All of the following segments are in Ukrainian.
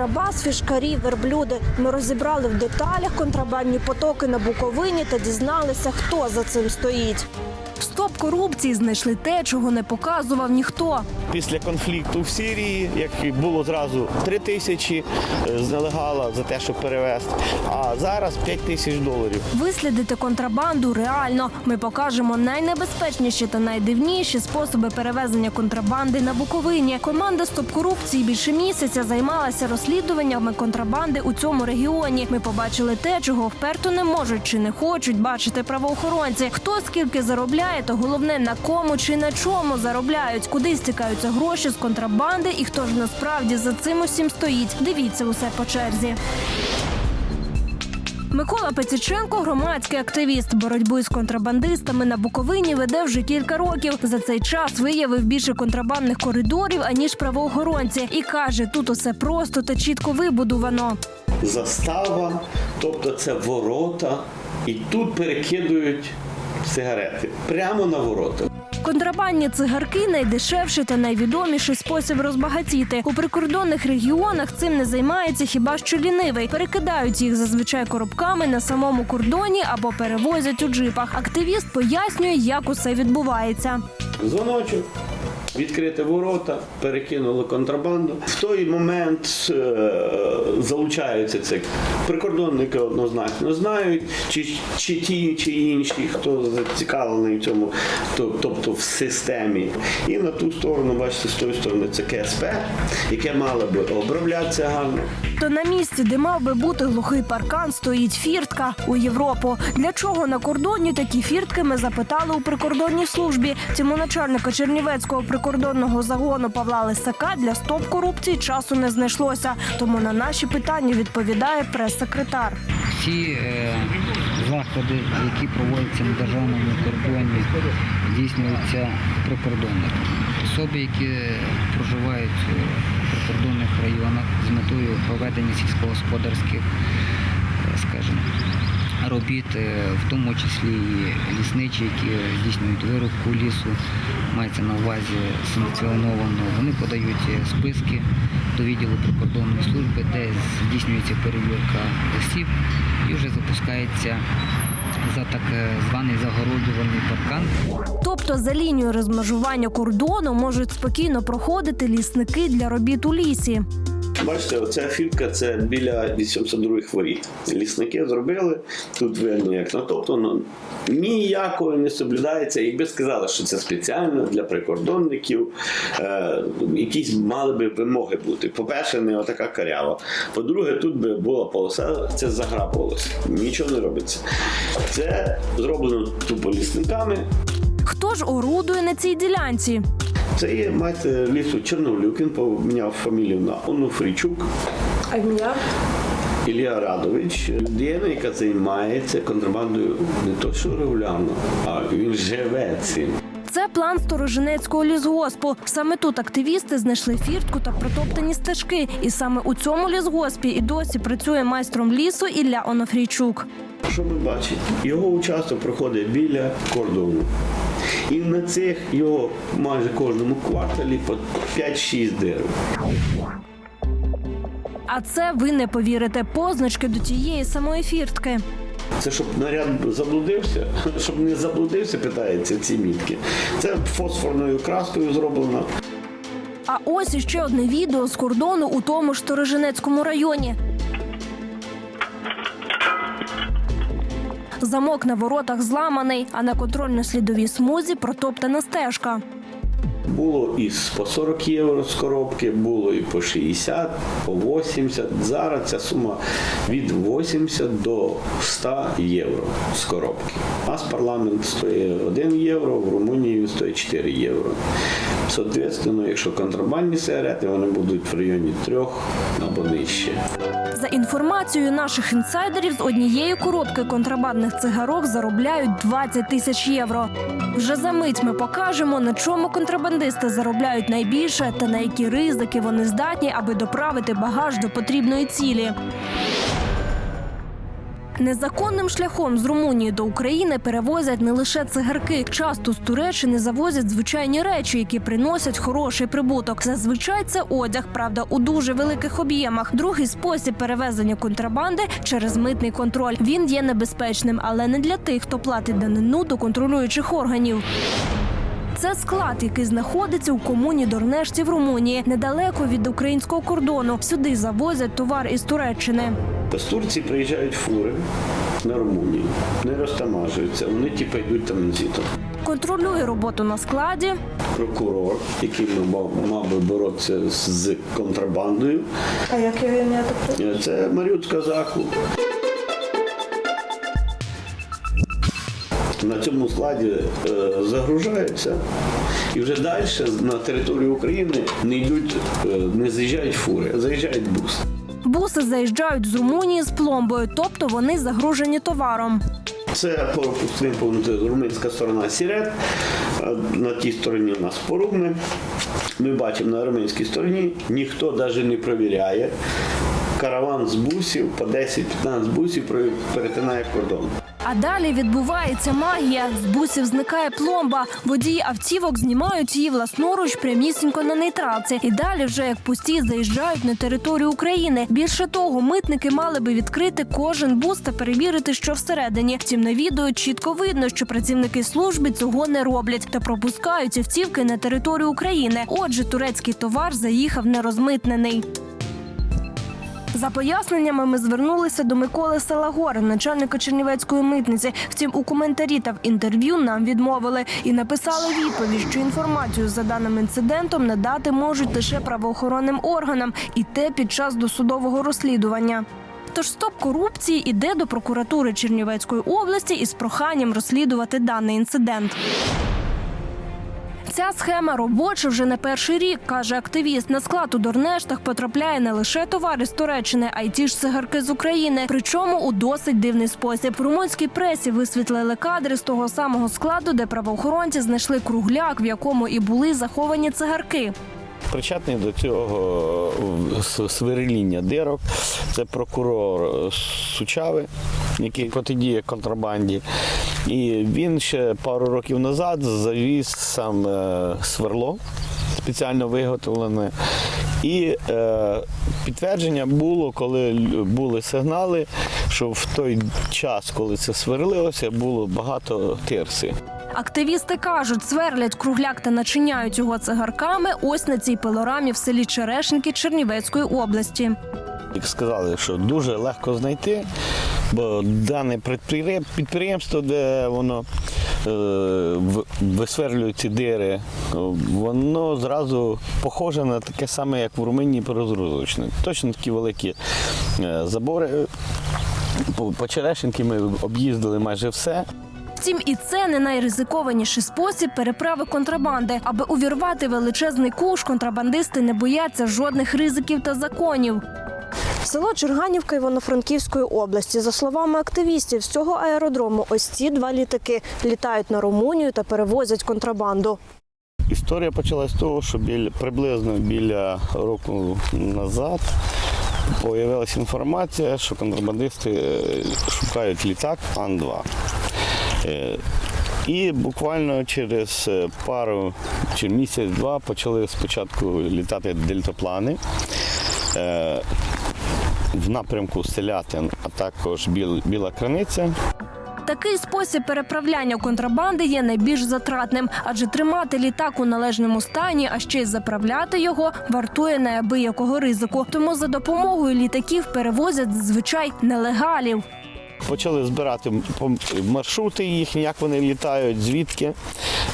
контрабас, фішкарі, верблюди. Ми розібрали в деталях контрабандні потоки на Буковині та дізналися, хто за цим стоїть. Стоп корупції знайшли те, чого не показував ніхто. Після конфлікту в Сирії, як було зразу 3 тисячі е, з нелегала за те, щоб перевезти, а зараз 5 тисяч доларів. Вислідити контрабанду реально. Ми покажемо найнебезпечніші та найдивніші способи перевезення контрабанди на Буковині. Команда Стоп корупції більше місяця займалася розслідуваннями контрабанди у цьому регіоні. Ми побачили те, чого вперто не можуть чи не хочуть бачити правоохоронці. Хто скільки заробляє, то головне на кому чи на чому заробляють, куди стікаються гроші з контрабанди, і хто ж насправді за цим усім стоїть. Дивіться усе по черзі. Микола Пеціченко, громадський активіст. Боротьбу із контрабандистами на Буковині веде вже кілька років. За цей час виявив більше контрабандних коридорів аніж правоохоронці, і каже, тут усе просто та чітко вибудовано. Застава, тобто це ворота, і тут перекидують сигарети прямо на ворота. Контрабандні цигарки найдешевший та найвідоміший спосіб розбагатіти. У прикордонних регіонах цим не займається хіба що лінивий. Перекидають їх зазвичай коробками на самому кордоні або перевозять у джипах. Активіст пояснює, як усе відбувається. Дзвоночок, відкрити ворота, перекинули контрабанду. В той момент е, залучаються це прикордонники однозначно знають, чи, чи ті, чи інші, хто зацікавлений в цьому, то- тобто в системі. І на ту сторону, бачите, з тої сторони це КСП, яке мало би оброблятися гарно. То на місці, де мав би бути глухий паркан, стоїть фіртка у Європу. Для чого на кордоні такі фіртки ми запитали у прикордонній службі. Цьому начальника Чернівецького прикордонного загону Павла Лисака для стоп корупції часу не знайшлося. Тому на наші питання відповідає прес-секретар. Всі е, заходи, які проводяться на державному кордоні, здійснюються прикордонниками. Особи, які проживають у прикордонних районах з метою проведення сільськогосподарських, е, скажімо, робіт, е, в тому числі і лісничі, які здійснюють вирубку лісу, мається на увазі санкціоновано. Вони подають е, списки до відділу прикордонної служби, де здійснюється перевірка осіб і вже запускається за так е, званий загороджувальний паркан. Тобто за лінією розмежування кордону можуть спокійно проходити лісники для робіт у лісі. Бачите, оця фірка це біля 82-х воріт. Лісники зробили, тут видно як натоптано. Ніякого не соблюдається. Якби сказали, що це спеціально для прикордонників, е, якісь мали би вимоги бути. По-перше, не отака карява. По-друге, тут би була полоса, це заграбувалося. Нічого не робиться. Це зроблено тупо лісниками. Хто ж орудує на цій ділянці? Це є мати лісу Чорновлюк, поміняв фамілію на Онуфрійчук. А ім'я? Ілля Радович, людина, яка займається контрабандою не то що регулярно, а він живе цим. Це план Сторожинецького лісгоспу. Саме тут активісти знайшли фіртку та протоптані стежки. І саме у цьому лісгоспі і досі працює майстром лісу Ілля Онофрійчук. Що ми бачимо? Його участок проходить біля кордону. І на цих його майже кожному кварталі по 5-6 дерев. А це ви не повірите позначки до тієї самої фіртки. Це щоб наряд заблудився, щоб не заблудився, питається ці мітки. Це фосфорною краскою зроблено. А ось іще одне відео з кордону у тому ж Сторожинецькому районі. Замок на воротах зламаний, а на контрольно-слідовій смузі протоптана стежка. Було і по 40 євро з коробки, було і по 60, по 80. Зараз ця сума від 80 до 100 євро з коробки. У нас парламент стоїть 1 євро, в Румунії він стоїть 4 євро. Соответственно, якщо контрабандні сигарети, вони будуть в районі 3 або нижче. За інформацією наших інсайдерів, з однієї коробки контрабандних цигарок заробляють 20 тисяч євро. Вже за мить ми покажемо, на чому контрабандисти заробляють найбільше та на які ризики вони здатні, аби доправити багаж до потрібної цілі. Незаконним шляхом з Румунії до України перевозять не лише цигарки. Часто з Туреччини завозять звичайні речі, які приносять хороший прибуток. Зазвичай це одяг, правда, у дуже великих об'ємах. Другий спосіб перевезення контрабанди через митний контроль. Він є небезпечним, але не для тих, хто платить данину до контролюючих органів. Це склад, який знаходиться у комуні Дорнешці в Румунії, недалеко від українського кордону. Сюди завозять товар із Туреччини. З Турції приїжджають фури на Румунію, не розтамажуються, вони типу йдуть транзитом. Контролює роботу на складі. Прокурор, який мав, мав би боротися з контрабандою, А як його ім'я це Маріут Казаху. На цьому складі е, загружаються і вже далі на територію України не йдуть, е, не заїжджають фури, а заїжджають буси. Буси заїжджають з Румунії з пломбою, тобто вони загружені товаром. Це повнити румунська сторона Сірет, на тій стороні у нас порубне. Ми бачимо на румунській стороні, ніхто навіть не перевіряє. Караван з бусів по 10-15 бусів перетинає кордон. А далі відбувається магія. З бусів зникає пломба. Водії автівок знімають її власноруч прямісінько на нейтралці. І далі, вже як пусті, заїжджають на територію України. Більше того, митники мали би відкрити кожен бус та перевірити, що всередині. Втім, на відео чітко видно, що працівники служби цього не роблять та пропускають автівки на територію України. Отже, турецький товар заїхав нерозмитнений. За поясненнями ми звернулися до Миколи Салагори, начальника Чернівецької митниці. Втім, у коментарі та в інтерв'ю нам відмовили і написали відповідь, що інформацію за даним інцидентом надати можуть лише правоохоронним органам, і те під час досудового розслідування. Тож стоп корупції іде до прокуратури Чернівецької області із проханням розслідувати даний інцидент. Ця схема робоча вже не перший рік, каже активіст. На склад у Дорнештах потрапляє не лише товари з Туреччини, а й ті ж цигарки з України. Причому у досить дивний спосіб. В румунській пресі висвітлили кадри з того самого складу, де правоохоронці знайшли кругляк, в якому і були заховані цигарки. Причетний до цього е, сверління дирок. Це прокурор Сучави, який протидіє контрабанді. І він ще пару років назад завіз сам е, сверло спеціально виготовлене. І е, підтвердження було, коли були сигнали, що в той час, коли це сверлилося, було багато тирси. Активісти кажуть, сверлять кругляк та начиняють його цигарками ось на цій пилорамі в селі Черешенки Чернівецької області. Як сказали, що дуже легко знайти, бо дане підприємство, де воно е, висверлює ці дири, воно зразу похоже на таке саме, як в Румунії по. Точно такі великі е, забори. По Черешенки ми об'їздили майже все. Втім, і це не найризикованіший спосіб переправи контрабанди. Аби увірвати величезний куш, контрабандисти не бояться жодних ризиків та законів. Село Черганівка Івано-Франківської області. За словами активістів, з цього аеродрому ось ці два літаки літають на Румунію та перевозять контрабанду. Історія почалась з того, що біля, приблизно біля року назад з'явилася інформація, що контрабандисти е, шукають літак Ан-2. Е, І буквально через е, пару чи місяць-два почали спочатку літати дельтаплани е, в напрямку Селятин, а також Біла Краниця. Такий спосіб переправляння контрабанди є найбільш затратним, адже тримати літак у належному стані, а ще й заправляти його, вартує неабиякого ризику. Тому за допомогою літаків перевозять зазвичай нелегалів. Почали збирати маршрути їхні, як вони літають, звідки.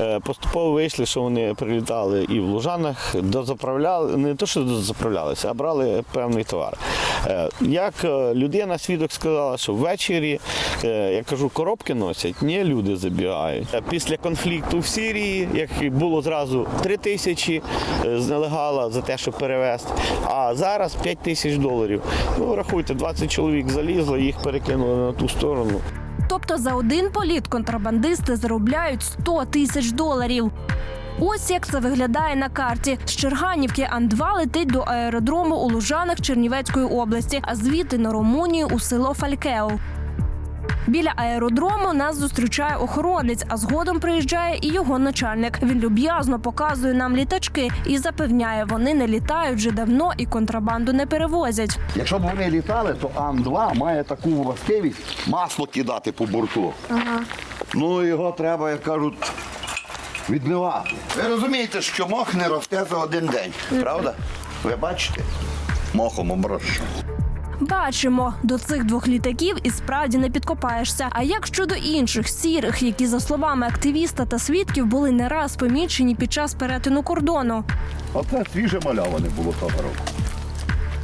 Е, Поступово вийшли, що вони прилітали і в Лужанах, дозаправляли, не то, що дозаправлялися, а брали певний товар. Е, Як е, людина, свідок сказала, що ввечері, я кажу, коробки носять, ні, люди забігають. Після конфлікту в Сирії, як було зразу 3 тисячі з за те, щоб перевезти, а зараз 5 тисяч доларів. Ну, рахуйте, 20 чоловік залізло, їх перекинули на ту сторону. Тобто за один політ контрабандисти заробляють 100 тисяч доларів. Ось як це виглядає на карті. З Черганівки Ан-2 летить до аеродрому у Лужанах Чернівецької області, а звідти на Румунію у село Фалькео. Біля аеродрому нас зустрічає охоронець, а згодом приїжджає і його начальник. Він люб'язно показує нам літачки і запевняє, вони не літають вже давно і контрабанду не перевозять. Якщо б вони літали, то Ан-2 має таку властивість масло кидати по борту. Ну його треба, як кажуть, відмивати. Ви розумієте, що мох не росте за один день, правда? Ви бачите? Мохом оброщено. Бачимо, до цих двох літаків і справді не підкопаєшся. А як щодо інших сірих, які за словами активіста та свідків були не раз помічені під час перетину кордону? Оце свіже мальоване було того року.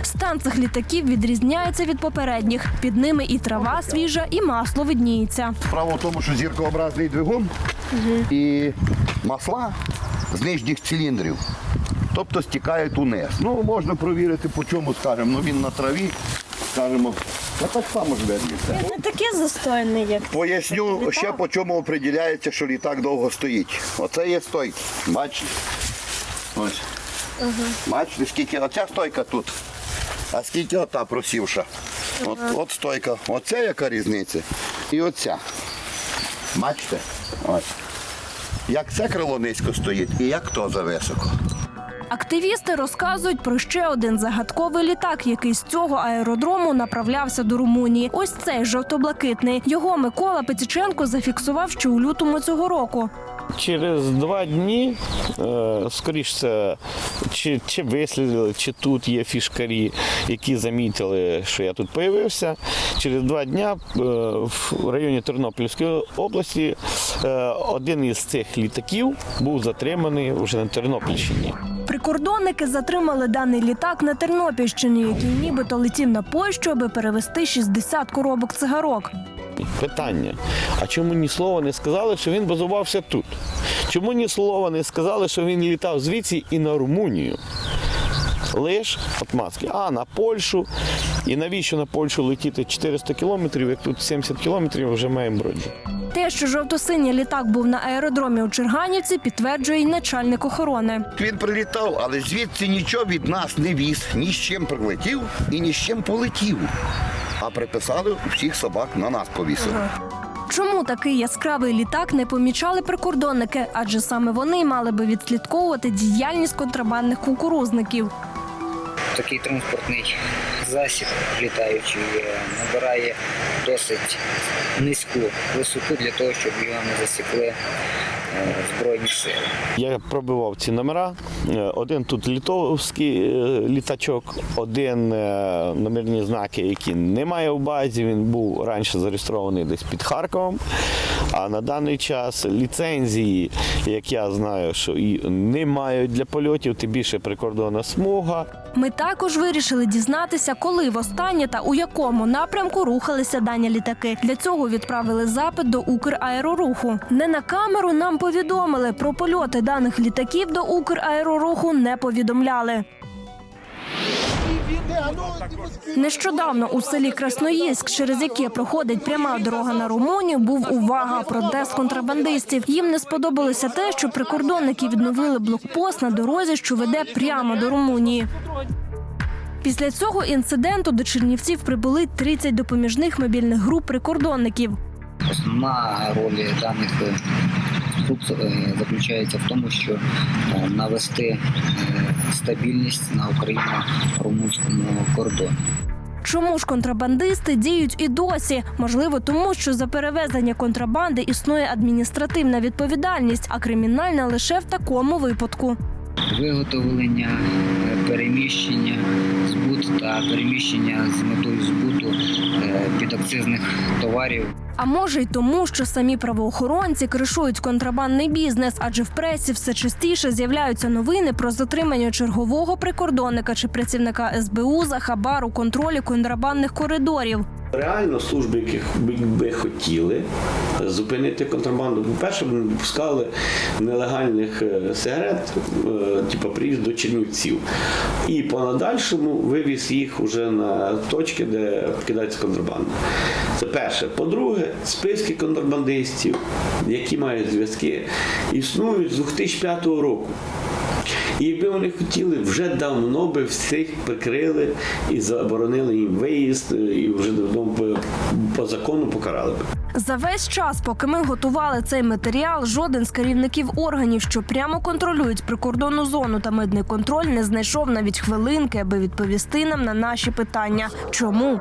Стан цих літаків відрізняється від попередніх. Під ними і трава свіжа, і масло видніється. Справа в тому, що зіркообразний двигун і масла з нижніх циліндрів. Тобто стікають униз. Ну, можна провірити, по чому скажемо. Ну він на траві, скажемо, а так само ж верніться. Не такий застойний, як Поясню ще по чому определяється, що літак довго стоїть. Оце є стойка. Бачите? Ось. Бачите, скільки оця стойка тут, а скільки ота просівша. От, от стойка. Оце яка різниця. І оця. Бачите? Ось. Як це крило низько стоїть і як то зависоко. Активісти розказують про ще один загадковий літак, який з цього аеродрому направлявся до Румунії. Ось цей жовто-блакитний. Його Микола Петіченко зафіксував ще у лютому цього року. Через два дні, е, скоріш це, чи, чи вислідили, чи тут є фішкарі, які замітили, що я тут появився. Через два дні е, в районі Тернопільської області е, один із цих літаків був затриманий вже на Тернопільщині. Прикордонники затримали даний літак на Тернопільщині, який нібито летів на Польщу, аби перевезти 60 коробок цигарок. Питання: а чому ні слова не сказали, що він базувався тут? Чому ні слова не сказали, що він літав звідси і на Румунію? Лиш от маски, а на Польщу. І навіщо на Польщу летіти 400 кілометрів, як тут 70 кілометрів вже маємо броді. Те, що жовто-синій літак був на аеродромі у Черганівці, підтверджує й начальник охорони. Він прилітав, але звідси нічого від нас не віз, ні з чим прилетів і ні з чим полетів. А приписали всіх собак на нас повісили. Чому такий яскравий літак не помічали прикордонники? Адже саме вони мали би відслідковувати діяльність контрабандних кукурузників. Такий транспортний засіб літаючий е, набирає досить низьку висоту для того, щоб його не засікли е, збройні сили. Я пробивав ці номера. Е, Один тут літовський е, літачок, один е, номерні знаки, які немає в базі. Він був раніше зареєстрований десь під Харковом. А на даний час ліцензії, як я знаю, що і не мають для польотів, тим більше прикордонна смуга. Ми також вирішили дізнатися, коли востаннє та у якому напрямку рухалися дані літаки. Для цього відправили запит до Украероруху. Не на камеру нам повідомили про польоти даних літаків до Украероруху не повідомляли. Нещодавно у селі Красноїльськ, через яке проходить пряма дорога на Румунію, був увага протест контрабандистів. Їм не сподобалося те, що прикордонники відновили блокпост на дорозі, що веде прямо до Румунії. Після цього інциденту до Чернівців прибули 30 допоміжних мобільних груп прикордонників. Основна роль даних е, груп е, заключається в тому, що е, навести стабільність на україно-румунському кордоні. Чому ж контрабандисти діють і досі? Можливо, тому що за перевезення контрабанди існує адміністративна відповідальність, а кримінальна лише в такому випадку. Виготовлення, переміщення, збут та переміщення з метою збуту е, підакцизних товарів А може й тому, що самі правоохоронці кришують контрабандний бізнес, адже в пресі все частіше з'являються новини про затримання чергового прикордонника чи працівника СБУ за хабар у контролі контрабандних коридорів. Реально служби, яких би, хотіли зупинити контрабанду, по-перше, б не випускали нелегальних е, сигарет, е, типу приїзд до Чернівців. І по надальшому вивіз їх уже на точки, де вкидається контрабанда. Це перше. По-друге, списки контрабандистів, які мають зв'язки, існують з 2005 року. І якби вони хотіли, вже давно би всіх прикрили і заборонили їм виїзд, і вже додому по, по закону покарали би. За весь час, поки ми готували цей матеріал, жоден з керівників органів, що прямо контролюють прикордонну зону та митний контроль, не знайшов навіть хвилинки, аби відповісти нам на наші питання. Чому?